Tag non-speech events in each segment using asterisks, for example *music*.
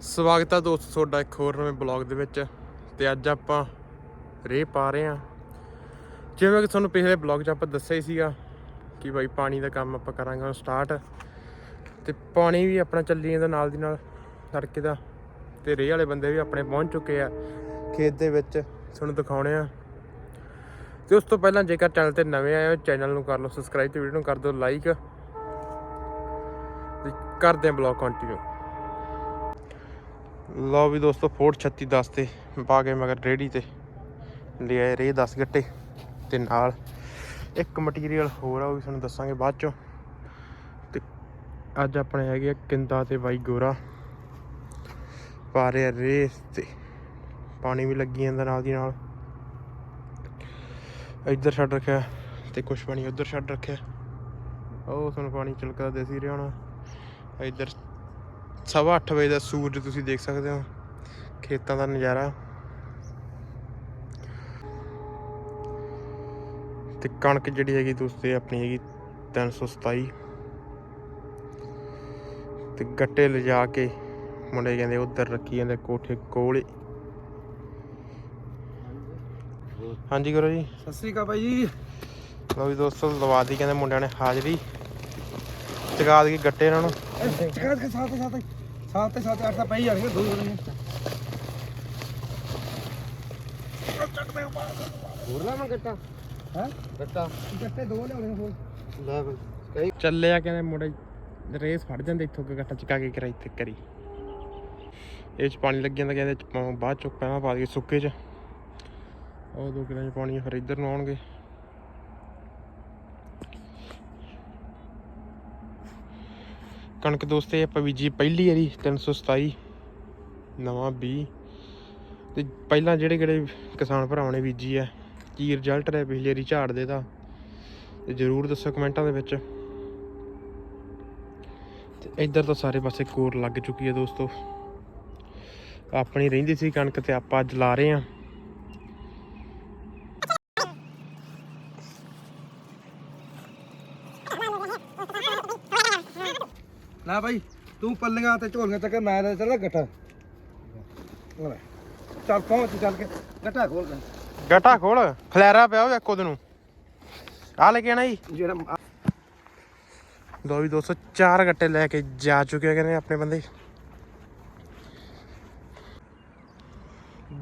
ਸਵਾਗਤ ਹੈ ਦੋਸਤੋ ਤੁਹਾਡਾ ਇੱਕ ਹੋਰ ਨਵੇਂ ਬਲੌਗ ਦੇ ਵਿੱਚ ਤੇ ਅੱਜ ਆਪਾਂ ਰੇ ਪਾ ਰਹੇ ਹਾਂ। ਜਿਵੇਂ ਕਿ ਤੁਹਾਨੂੰ ਪਿਛਲੇ ਬਲੌਗ 'ਚ ਆਪਾਂ ਦੱਸਿਆ ਹੀ ਸੀਗਾ ਕਿ ਬਾਈ ਪਾਣੀ ਦਾ ਕੰਮ ਆਪਾਂ ਕਰਾਂਗੇ ਹੁਣ ਸਟਾਰਟ ਤੇ ਪਾਣੀ ਵੀ ਆਪਣਾ ਚੱਲੀ ਜਾਂਦਾ ਨਾਲ ਦੀ ਨਾਲ ਤੜਕੇ ਦਾ। ਤੇ ਰੇ ਵਾਲੇ ਬੰਦੇ ਵੀ ਆਪਣੇ ਪਹੁੰਚ ਚੁੱਕੇ ਆ ਖੇਤ ਦੇ ਵਿੱਚ, ਤੁਹਾਨੂੰ ਦਿਖਾਉਣੇ ਆ। ਤੇ ਉਸ ਤੋਂ ਪਹਿਲਾਂ ਜੇਕਰ ਚੈਨਲ ਤੇ ਨਵੇਂ ਆਏ ਹੋ, ਚੈਨਲ ਨੂੰ ਕਰ ਲਓ ਸਬਸਕ੍ਰਾਈਬ ਤੇ ਵੀਡੀਓ ਨੂੰ ਕਰ ਦਿਓ ਲਾਈਕ ਤੇ ਕਰਦੇ ਹਾਂ ਬਲੌਗ ਕੰਟੀਨਿਊ ਲਓ ਵੀ ਦੋਸਤੋ, ਫੋਰਟ 3610 ਤੇ ਪਾ ਕੇ ਮਗਰ ਰੇੜੀ ਤੇ ਲੈ ਆਏ ਰੇ 10 ਗੱਟੇ ਤੇ ਨਾਲ ਇੱਕ ਮਟੀਰੀਅਲ ਹੋਰ ਆ, ਉਹ ਵੀ ਤੁਹਾਨੂੰ ਦੱਸਾਂਗੇ ਬਾਅਦ ਚੋਂ। ਤੇ ਅੱਜ ਆਪਣੇ ਹੈਗੇ ਆ ਕਿੰਦਾ ਤੇ ਬਾਈ ਗੋਰਾ। ਪਾ ਰਿਹਾ ਆ ਰੇ ਤੇ ਪਾਣੀ ਵੀ ਲੱਗੀ ਜਾਂਦਾ ਨਾਲ ਦੀ ਨਾਲ। ਇੱਧਰ ਛੱਡ ਰੱਖਿਆ ਤੇ ਕੁਛ ਪਾਣੀ ਉੱਧਰ ਛੱਡ ਰੱਖਿਆ। ਉਹ ਤੁਹਾਨੂੰ ਪਾਣੀ ਚਲਕਦਾ ਦਿਸ ਹੀ ਰਿਹਾ ਹੋਣਾ ਇੱਧਰ ਸਵਾ ਅੱਠ ਵਜੇ ਦਾ ਸੂਰਜ ਤੁਸੀਂ ਦੇਖ ਸਕਦੇ ਹੋ ਖੇਤਾਂ ਦਾ ਨਜ਼ਾਰਾ। ਤੇ ਕਣਕ ਜਿਹੜੀ ਹੈਗੀ ਦੋਸਤੇ ਆਪਣੀ ਹੈਗੀ 327 ਤੇ ਗੱਟੇ ਲਿਜਾ ਕੇ ਮੁੰਡੇ ਕਹਿੰਦੇ ਉਧਰ ਰੱਖੀ ਜਾਂਦੇ ਕੋਠੇ ਕੋਲੇ। ਹਾਂਜੀ ਗੁਰੂ ਜੀ। ਸਤਿ ਸ੍ਰੀ ਅਕਾਲ ਬਾਈ ਜੀ। ਲਓ ਵੀ ਦੋਸਤੋ ਲਵਾ ਦੀ ਕਹਿੰਦੇ ਮੁੰਡਿਆਂ ਨੇ ਹਾਜ਼ਰੀ। ਚਗਾ ਦੇ ਗੱਟੇ ਇਹਨਾਂ ਨੂੰ। ਚਕਾ ਕੇ ਸਾਥ ਸਾਥ ਸਾਥ ਤੇ ਸਾਥ ਅੱਠ ਤਾਂ ਪਈ ਜਾਣਗੇ ਦੋ ਜਣੇ ਹੋਰ ਲਾ ਮੈਂ ਗੱਟਾ ਹੈ ਗੱਟਾ ਗੱਟੇ ਦੋ ਲਿਆਉਣੇ ਹੋਰ ਲੈ ਬਈ ਚੱਲੇ ਆ ਕਹਿੰਦੇ ਮੁੰਡੇ ਰੇਸ ਫੜ ਜਾਂਦੇ ਇੱਥੋਂ ਗੱਟਾ ਚਕਾ ਕੇ ਕਰਾਈ ਤੇ ਕਰੀ। ਇਹ ਚ ਪਾਣੀ ਲੱਗ ਜਾਂਦਾ ਕਹਿੰਦੇ ਚ ਬਾਅਦ ਚੋਂ ਪਹਿਲਾਂ ਪਾ ਦੇ ਸੁੱਕੇ ਚ। ਉਹ ਦੋ ਕਿਲਾਂ ਪਾਣੀ ਫਿਰ ਇੱਧਰ ਨੂੰ ਆਉਣਗੇ। ਕਣਕ ਦੋਸਤੇ ਆਪਾਂ ਬੀਜੀ ਪਹਿਲੀ ਵਾਰੀ 327 ਨਵਾਂ 20 ਤੇ ਪਹਿਲਾਂ ਜਿਹੜੇ ਕਿਹੜੇ ਕਿਸਾਨ ਭਰਾਵਾਂ ਨੇ ਬੀਜੀ ਆ, ਕੀ ਰਿਜ਼ਲਟ ਰਿਹਾ ਪਿਛਲੀ ਵਾਰੀ ਝਾੜ ਦੇ ਦਾ? ਤੇ ਜਰੂਰ ਦੱਸੋ ਕਮੈਂਟਾਂ ਦੇ ਵਿੱਚ। ਤੇ ਇੱਧਰ ਤਾਂ ਸਾਰੇ ਪਾਸੇ ਕੋਰ ਲੱਗ ਚੁੱਕੀ ਹੈ ਦੋਸਤੋ। ਆਪਣੀ ਰਹਿੰਦੀ ਸੀ ਕਣਕ ਤੇ ਆਪਾਂ ਅੱਜ ਲਾ ਰਹੇ ਹਾਂ ਲੈ ਬਾਈ ਤੂੰ ਪੱਲੀਆਂ ਤੇ ਝੋਲੀਆਂ ਚੱਕ ਮੈਂ ਤੇ ਚੱਲ ਗੱਟਾ। ਲੈ ਚੱਲ ਪਹੁੰਚ ਚੱਲ ਕੇ ਗੱਟਾ ਖੋਲ ਕੇ ਗਟਾ ਖੋਲ ਖਲੈਰਾ ਪਿਆ ਇੱਕ ਉਹਦੇ ਨੂੰ ਆ ਲੈ ਕੇ ਆਣਾ ਜੀ। ਜਿਹੜਾ ਦੋ ਵੀ 204 ਗੱਟੇ ਲੈ ਕੇ ਜਾ ਚੁੱਕੇ ਕਹਿੰਦੇ ਆਪਣੇ ਬੰਦੇ।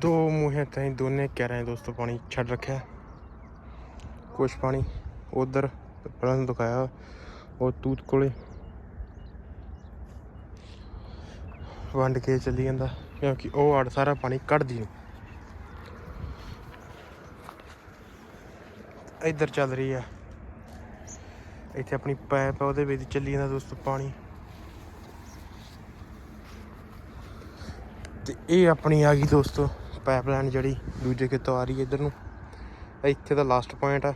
ਦੋ ਮੂਹੇ ਤਾਈਂ ਦੋਨੇ ਕਹਿ ਰਹੇ ਦੋਸਤੋ ਪਾਣੀ ਛੱਡ ਰੱਖਿਆ। ਕੁਛ ਪਾਣੀ ਉਧਰ ਨੂੰ ਦਿਖਾਇਆ। ਉਹ ਤੂਤ ਕੋਲੇ। ਵੰਡ ਕੇ ਚੱਲੀ ਜਾਂਦਾ, ਕਿਉਂਕਿ ਉਹ ਆੜ ਸਾਰਾ ਪਾਣੀ ਕੱਢਦੀ ਨਹੀਂ ਇੱਧਰ ਚੱਲ ਰਹੀ ਆ। ਇੱਥੇ ਆਪਣੀ ਪਾਈਪ ਆ, ਉਹਦੇ ਵਿੱਚ ਚੱਲੀ ਜਾਂਦਾ ਦੋਸਤੋ ਪਾਣੀ। ਤੇ ਇਹ ਆਪਣੀ ਆ ਗਈ ਦੋਸਤੋ ਪਾਈਪਲਾਈਨ ਜਿਹੜੀ, ਦੂਜੇ ਖੇਤੋਂ ਆ ਰਹੀ ਹੈ ਇੱਧਰ ਨੂੰ। ਇੱਥੇ ਦਾ ਲਾਸਟ ਪੁਆਇੰਟ ਆ।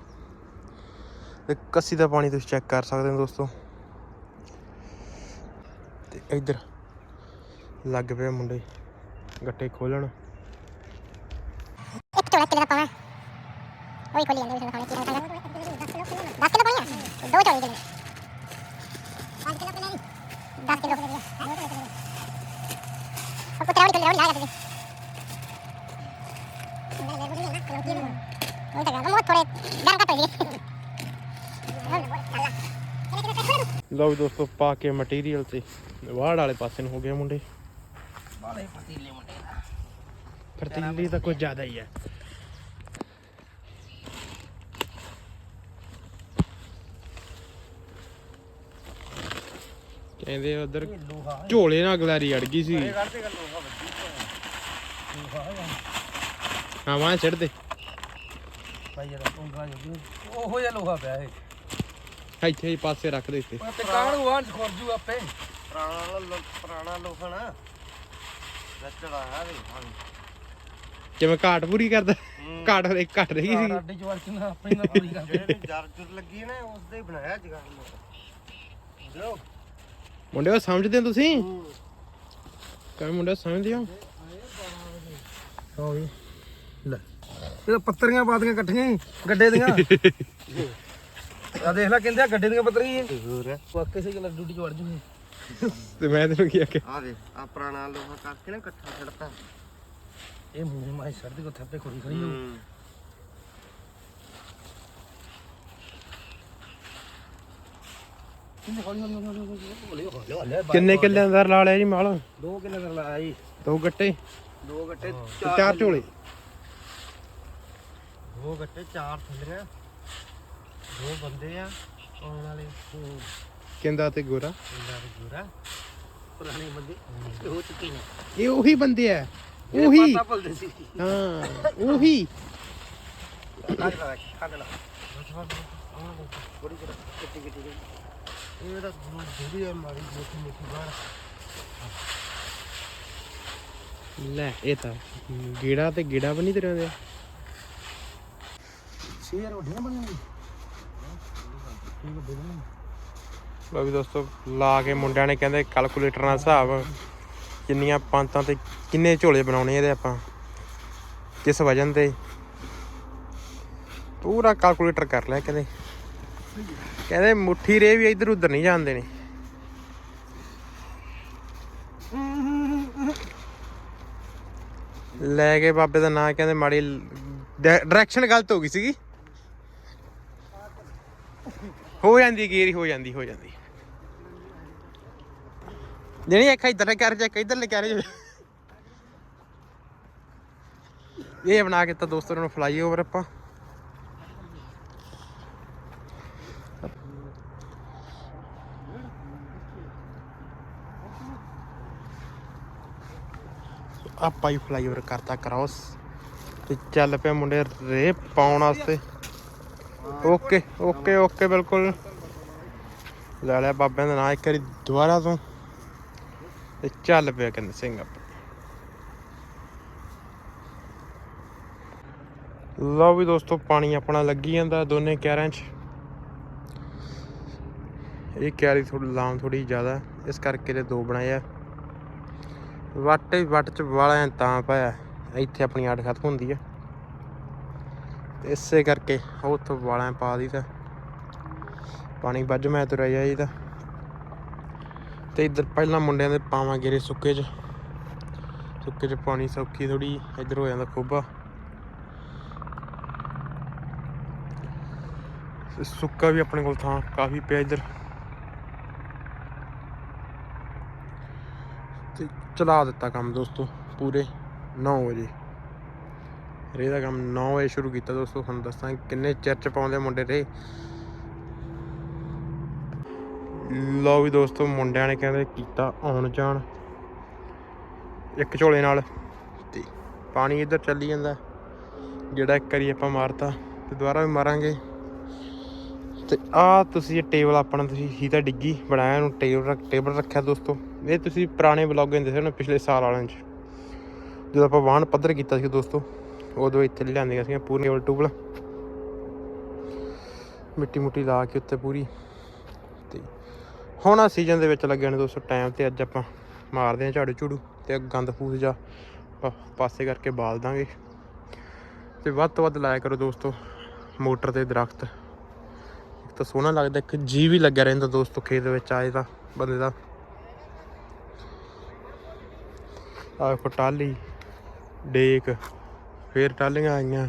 ਤੇ ਕੱਸੀ ਦਾ ਪਾਣੀ ਤੁਸੀਂ ਚੈੱਕ ਕਰ ਸਕਦੇ ਹੋ ਦੋਸਤੋ। ਤੇ ਇੱਧਰ ਲੱਗ ਪਏ ਮੁੰਡੇ ਗੱਟੇ ਖੋਲਣ। ਇੱਕ ਝੋਲਾ ਕਿਲੇ ਦਾ ਪਾਉਣਾ ਉਹੀ ਖੋਲੀ ਜਾਂਦੇ ਖਾਣੇ ਕੀ 10 ਕਿਲੋ 10 ਪਾਉਣਾ ਦੋ ਝੋਲੇ ਦੇ 5 ਕਿਲੋ ਕਿਲੇ 10 ਕਿਲੋ ਕਿਲੇ ਉਹ ਵਾਲੀ ਖੋਲੀ ਲਾਇਆ ਕਰਦੇ ਉਹ ਤਾਂ ਗੱਲ ਮੋਟ ਥੋੜੇ ਗਰਮ ਘੱਟ *laughs* ਹੋਈ ਲਓ ਦੋਸਤੋ ਪਾ ਕੇ ਮਟੀਰੀਅਲ ਤੇ। ਵਾੜ ਵਾਲੇ ਪਾਸੇ ਨੂੰ ਹੋ ਗਏ ਮੁੰਡੇ। ਮੁੰਡੇ ਫਰਤੀਲੀ ਤਾਂ ਕੁਝ ਜ਼ਿਆਦਾ ਹੀ ਹੈ। ਕਹਿੰਦੇ ਉਧਰ ਲੋਹਾ ਝੋਲੇ ਨਾਲ ਗਲਾਰੀ ਅੜ ਗਈ ਸੀ। ਲੋਹਾ ਹਾਂ। ਵਾਂ ਛੱਡ ਦੇ। ਭਾਈ ਯਾਰ ਉਂਗਲਾਂ ਜੋ ਉਹੋ ਜਿਹਾ ਲੋਹਾ ਪਿਆ ਇਹ। ਇੱਥੇ ਹੀ ਪਾਸੇ ਰੱਖ ਦੇ ਇੱਥੇ। ਤੇ ਕਾਹਨੂੰ ਆਣ ਖੁਰਜੂ ਆਪੇ? ਪੁਰਾਣਾ ਪੁਰਾਣਾ ਲੋਖਣ ਲੱਚੜਾ ਹੈ ਵੀ ਘਾਟ ਪੂਰੀ ਕਰਦਾ ਘਾਟ ਇੱਕ ਘਟ ਰਹੀ ਸੀ। ਅੱਡੀ ਜਵਾਰ ਚ ਨਾ ਆਪਣੀ ਨਾ ਪੂਰੀ ਕਰਦੇ ਜਿਹੜੀ ਜਰ ਜੁਰ ਲੱਗੀ ਨਾ ਉਸ ਦਾ ਹੀ ਬਣਾਇਆ ਜਗਾਰ ਲੋ ਮੁੰਡੇ ਉਹ ਸਮਝਦੇ ਹੋ ਤੁਸੀਂ? ਕਿਵੇਂ ਮੁੰਡੇ ਸਮਝਦੇ ਹੋ? ਹੋ ਵੀ ਲੈ ਇਹ ਪੱਤਰੀਆਂ ਪਾਦੀਆਂ ਇਕੱਠੀਆਂ ਹੀ ਗੱਡੇ ਦੀਆਂ। *laughs* ਆ ਦੇਖ ਲੈ ਕਹਿੰਦੇ ਆ ਗੱਡੇ ਦੀਆਂ ਪੱਤਰੀਆਂ ਹੋਰ ਵਾਕੇ ਸਹੀ ਗੱਲ ਡਿਊਟੀ ਚ ਵੜ ਜੂਗੀ। ਤੇ ਮੈਂ ਤੈਨੂੰ ਕੀ ਆਖਿਆ? ਆ ਦੇ ਆ ਪੁਰਾਣਾ ਲੋਹਾ ਕਰਕੇ ਨਾ ਇਕੱਠਾ ਛੱਡਤਾ ਇਹ ਮੂੰਹ ਮਾਈ ਸਰਦੀ ਕੋ ਥੱਪੇ ਖੋਰੀ ਖੜੀ ਹੋ ਹੂੰ। ਕਿੰਨੇ ਕਿੱਲਿਆਂ ਦਾ ਲਾ ਲਿਆ ਜੀ ਮਾਲ? ਦੋ ਕਿੱਲੇ ਕਰ ਲਾਇਆ ਜੀ। ਦੋ ਗੱਟੇ? ਦੋ ਗੱਟੇ ਤੇ ਚਾਰ ਝੋਲੇ? ਦੋ ਗੱਟੇ ਚਾਰ ਥੱਲੀਆਂ ਦੋ ਬੰਦੇ ਆ ਆਉਣ ਵਾਲੇ। ਕਿੰਦਾ ਤੇ ਗੋਰਾ? ਇੰਦਾ ਦੇ ਜੂਰਾ ਪੁਰਾਣੇ ਬੰਦੇ ਇਹ ਹੋ ਚੁੱਕੇ ਨੇ। ਇਹ ਉਹੀ ਬੰਦੇ ਆ। ਉਹੀ। ਹਾਂ ਉਹੀ। ਲਾ ਇਹ ਤਾਂ ਜਿਹੜੀ ਆ ਮਾਰੀ ਮੋਟੀ ਮੋਟੀ ਬਾਹਰ। ਲੈ ਇਹ ਤਾਂ ਗੀੜਾ ਤੇ ਗੀੜਾ ਬਣੀ ਤੇਰੇ ਦੇ। ਸ਼ੇਰ ਬਣੀਆਂ ਨੇ। ਠੀਕ ਬਣੇ ਲੋ ਵੀ ਦੋਸਤੋ, ਲਾ ਕੇ ਮੁੰਡਿਆਂ ਨੇ ਕਹਿੰਦੇ ਕੈਲਕੂਲੇਟਰ ਨਾਲ ਹਿਸਾਬ ਕਿੰਨੀਆਂ ਪੰਤਾਂ ਤੇ ਕਿੰਨੇ ਝੋਲੇ ਬਣਾਉਣੇ ਇਹਦੇ ਆਪਾਂ, ਕਿਸ ਵਜਨ ਤੇ। ਪੂਰਾ ਕੈਲਕੂਲੇਟਰ ਕਰ ਲਿਆ ਕਹਿੰਦੇ। ਕਹਿੰਦੇ ਮੁੱਠੀ ਰੇ ਵੀ ਇੱਧਰ ਉੱਧਰ ਨਹੀਂ ਜਾਂਦੇ ਨੇ ਲੈ ਕੇ ਬਾਬੇ ਦਾ ਨਾਂ, ਕਹਿੰਦੇ ਮਾੜੀ ਡਾਇਰੈਕਸ਼ਨ ਗਲਤ ਹੋ ਗਈ ਸੀਗੀ। ਹੋ ਜਾਂਦੀ ਗੇਰੀ ਹੋ ਜਾਂਦੀ ਹੋ ਜਾਂਦੀ। ਜਿਹੜੀ ਇੱਕ ਇੱਧਰ ਕਰ ਜਾ ਇੱਧਰ ਲੈ ਕਰ ਜਾ ਇਹ ਬਣਾ ਕੇ ਤਾਂ ਦੋਸਤੋ ਨੂੰ ਫਲਾਈ ਓਵਰ ਆਪਾਂ। ਆਪਾਂ ਹੀ ਫਲਾਈਓਵਰ ਕਰਤਾ ਕ੍ਰਾਸ ਤੇ ਚੱਲ ਪਿਆ ਮੁੰਡੇ ਰੇ ਪਾਉਣ ਵਾਸਤੇ। ਓਕੇ ਓਕੇ ਓਕੇ, ਬਿਲਕੁਲ। ਲੈ ਲਿਆ ਬਾਬਿਆਂ ਦਾ ਨਾਂ ਇੱਕ ਵਾਰੀ ਦੁਬਾਰਾ ਤੋਂ। ਤੇ ਚੱਲ ਪਿਆ ਕਹਿੰਦੇ ਸਿੰਘ ਆਪਾਂ ਲਓ ਵੀ ਦੋਸਤੋ, ਪਾਣੀ ਆਪਣਾ ਲੱਗੀ ਜਾਂਦਾ ਦੋਨੇ ਕਿਆਰਾਂ 'ਚ। ਇਹ ਕਿਆਰੀ ਥੋੜੀ ਲਾਮ ਥੋੜੀ ਜ਼ਿਆਦਾ, ਇਸ ਕਰਕੇ ਇਹ ਦੋ ਬਣਾਏ ਆ। ਵੱਟ ਵੱਟ 'ਚ ਵਾਲਿਆਂ ਤਾਂ ਪਾਇਆ ਇੱਥੇ ਆਪਣੀ ਆੜ ਖਤਮ ਹੁੰਦੀ ਆ। ਤੇ ਇਸੇ ਕਰਕੇ ਉਹ ਉੱਥੋਂ ਵਾਲਾਂ ਪਾ ਦੀ ਤਾਂ ਪਾਣੀ ਵੱਜ ਮੈਂ ਤੁਰਿਆ ਜਾਈਦਾ ਤੇ। ਇੱਧਰ ਪਹਿਲਾਂ ਮੁੰਡਿਆਂ ਦੇ ਪਾਵਾਂ ਗੇਰੇ ਸੁੱਕੇ 'ਚ। ਸੁੱਕੇ 'ਚ ਪਾਣੀ ਸੌਖੀ ਥੋੜੀ ਇੱਧਰ ਹੋ ਜਾਂਦਾ ਖੋਬਾ। ਸੁੱਕਾ ਵੀ ਆਪਣੇ ਕੋਲ ਥਾਂ ਕਾਫੀ ਪਿਆ ਇੱਧਰ। ਤੇ ਚਲਾ ਦਿੱਤਾ ਕੰਮ ਦੋਸਤੋ, ਪੂਰੇ 9 ਵਜੇ। ਰੇ ਦਾ ਕੰਮ 9 ਵਜੇ ਸ਼ੁਰੂ ਕੀਤਾ ਦੋਸਤੋ, ਤੁਹਾਨੂੰ ਦੱਸਾਂ ਕਿੰਨੇ ਚਿਰ ਚ ਪਾਉਂਦੇ ਮੁੰਡੇ ਰੇ ਲਓ ਵੀ ਦੋਸਤੋ, ਮੁੰਡਿਆਂ ਨੇ ਕਹਿੰਦੇ ਕੀਤਾ ਆਉਣ ਜਾਣ ਇੱਕ ਝੋਲੇ ਨਾਲ ਤੇ ਪਾਣੀ ਇੱਧਰ ਚੱਲੀ ਜਾਂਦਾ। ਜਿਹੜਾ ਇੱਕ ਵਾਰੀ ਆਪਾਂ ਮਾਰਤਾ ਤੇ ਦੁਬਾਰਾ ਵੀ ਮਾਰਾਂਗੇ। ਤੇ ਆ ਤੁਸੀਂ ਇਹ ਟੇਬਲ ਆਪਣਾ, ਤੁਸੀਂ ਹੀ ਤਾਂ ਡਿੱਗੀ ਬਣਾਇਆ ਇਹਨੂੰ ਟੇਬਲ ਟੇਬਲ ਰੱਖਿਆ ਦੋਸਤੋ। ਇਹ ਤੁਸੀਂ ਪੁਰਾਣੇ ਵਲੌਗਾਂ ਦੇ ਦੇਖੋ ਨਾ, ਪਿਛਲੇ ਸਾਲ ਵਾਲਿਆਂ 'ਚ। ਜਦੋਂ ਆਪਾਂ ਵਾਹਣ ਪੱਧਰ ਕੀਤਾ ਸੀ ਦੋਸਤੋ ਉਦੋਂ ਇੱਥੇ ਲਿਆਂਦੀਆਂ ਸੀਗੀਆਂ ਪੂਰੀ ਟੇਬਲ ਟੂਬਲ ਮਿੱਟੀ ਮੁੱਟੀ ਲਾ ਕੇ ਉੱਤੇ ਪੂਰੀ। ਤੇ ਹੁਣ ਆ ਸੀਜ਼ਨ ਦੇ ਵਿੱਚ ਲੱਗਿਆ ਨੇ ਦੋਸਤੋ ਟਾਈਮ ਤੇ ਅੱਜ ਆਪਾਂ ਮਾਰਦੇ ਆ ਝਾੜੂ ਝੂੜੂ ਤੇ ਗੰਦ ਫੂਸ ਜਾ ਪਾਸੇ ਕਰਕੇ ਬਾਲ ਦਾਂਗੇ। ਤੇ ਵੱਧ ਤੋਂ ਵੱਧ ਲਾਇਆ ਕਰੋ ਦੋਸਤੋ, ਮੋਟਰ ਤੇ ਦਰਖਤ। ਇੱਕ ਤਾਂ ਸੋਹਣਾ ਲੱਗਦਾ, ਇੱਕ ਜੀ ਵੀ ਲੱਗਿਆ ਰਹਿੰਦਾ ਦੋਸਤੋ ਖੇਤ ਵਿੱਚ ਆਏ ਤਾਂ ਬੰਦੇ ਦਾ। ਆਹ ਵੇਖੋ ਟਾਲੀ ਡੇਕ ਫੇਰ ਟਾਲੀਆਂ ਆਈਆਂ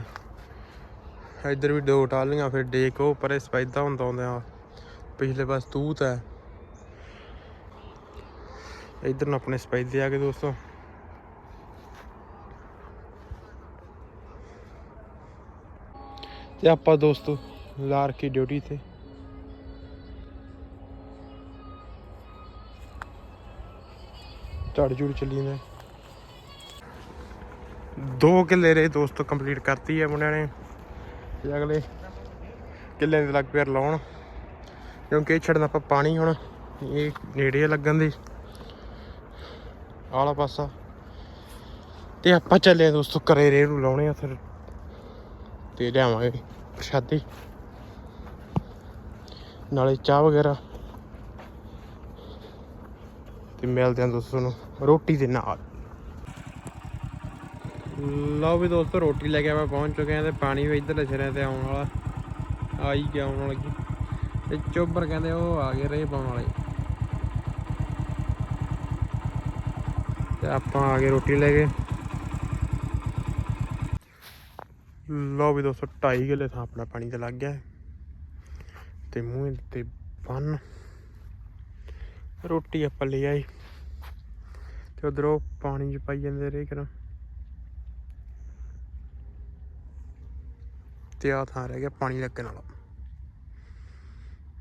ਇੱਧਰ ਵੀ ਦੋ ਟਾਲੀਆਂ ਫਿਰ ਡੇਕ ਉਹ ਪਰੇ ਸਪੈਦਾ ਹੁੰਦਾ ਹੁੰਦਾ ਪਿਛਲੇ ਪਾਸ ਤੂਤ ਹੈ। ਇੱਧਰ ਨੂੰ ਆਪਣੇ ਸਪੈਦੇ ਆ ਗਏ ਦੋਸਤੋ। ਤੇ ਆਪਾਂ ਦੋਸਤੋ, ਲਾਰ ਕੀ ਡਿਊਟੀ ਤੇ? ਝਾੜ ਝੂੜ ਚੱਲੀ ਜਾਂਦਾ। ਦੋ ਕਿੱਲੇ ਰੇ ਦੋਸਤੋ ਕੰਪਲੀਟ ਕਰਤੀ ਹੈ ਮੁੰਡਿਆਂ ਨੇ। ਤੇ ਅਗਲੇ ਕਿੱਲੇ ਦੇ ਲੱਗ ਪਿਆ ਲਾਉਣ ਕਿਉਂਕਿ ਇਹ ਛੱਡਣਾ ਆਪਾਂ ਪਾਣੀ ਹੁਣ, ਇਹ ਨੇੜੇ ਲੱਗਣ ਦੇ। ਆਲਾ ਪਾਸਾ। ਤੇ ਆਪਾਂ ਚੱਲੇ ਦੋਸਤੋ, ਘਰੇ ਰੇ ਨੂੰ ਲਾਉਣੇ ਆ ਫਿਰ। ਤੇ ਲਿਆਵਾਂਗੇ ਪ੍ਰਸ਼ਾਦੀ। ਨਾਲੇ ਚਾਹ ਵਗੈਰਾ। ਤੇ ਮਿਲਦੇ ਆ ਦੋਸਤੋ ਨੂੰ ਰੋਟੀ ਦੇ ਨਾਲ। ਲਓ ਵੀ ਦੋਸਤੋ, ਰੋਟੀ ਲੈ ਕੇ ਆਪਾਂ ਪਹੁੰਚ ਚੁੱਕੇ ਆ ਤੇ ਪਾਣੀ ਵੀ ਇੱਧਰ ਸਿਰਿਆਂ ਤੇ ਆਉਣ ਵਾਲਾ। ਆ ਹੀ ਗਿਆ ਆਉਣ ਲੱਗੀ ਤੇ ਚੋਬਰ ਕਹਿੰਦੇ ਉਹ ਆ ਗਏ ਰੇ ਪਾਉਣ ਵਾਲੇ। ਤੇ ਆਪਾਂ ਆ ਗਏ ਰੋਟੀ ਲੈ ਕੇ। ਲਓ ਵੀ ਦੋਸਤੋ 2.5 ਕਿੱਲੇ ਥਾਂ ਆਪਣਾ ਪਾਣੀ ਤੇ ਲੱਗ ਗਿਆ। ਹੈ। ਤੇ ਮੂੰਹ ਤੇ ਬੰਨ। ਰੋਟੀ ਆਪਾਂ ਲੈ ਆਈ ਤੇ ਉਧਰੋਂ ਪਾਣੀ ਚ ਪਾਈ ਜਾਂਦੇ ਰਹੇ ਕਰਾਂ ਤੇ ਆ ਥਾਂ ਰਹਿ ਗਿਆ ਪਾਣੀ ਲੱਗਣ ਵਾਲਾ।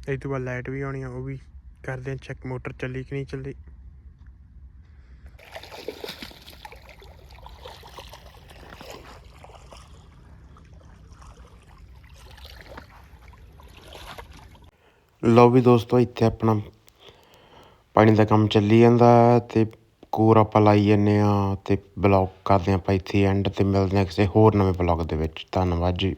ਇਹ ਤੋਂ ਬਾਅਦ ਲਾਈਟ ਵੀ ਆਉਣੀ ਆ, ਉਹ ਵੀ ਕਰਦੇ ਆ ਚੈੱਕ ਮੋਟਰ ਚੱਲੀ ਕਿ ਨਹੀਂ ਚੱਲੀ। ਲਓ ਵੀ ਦੋਸਤੋ, ਇੱਥੇ ਆਪਣਾ ਪਾਣੀ ਦਾ ਕੰਮ ਚੱਲੀ ਜਾਂਦਾ ਹੈ ਤੇ ਕੋਰ ਆਪਾਂ ਲਾਈ ਜੰਨੇ ਆ ਤੇ ਬਲੌਗ ਕਰਦੇ ਹਾਂ ਆਪਾਂ ਇੱਥੇ ਐਂਡ ਤੇ, ਮਿਲਦੇ ਹਾਂ ਕਿਸੇ ਹੋਰ ਨਵੇਂ ਬਲੌਗ ਦੇ ਵਿੱਚ। ਧੰਨਵਾਦ ਜੀ।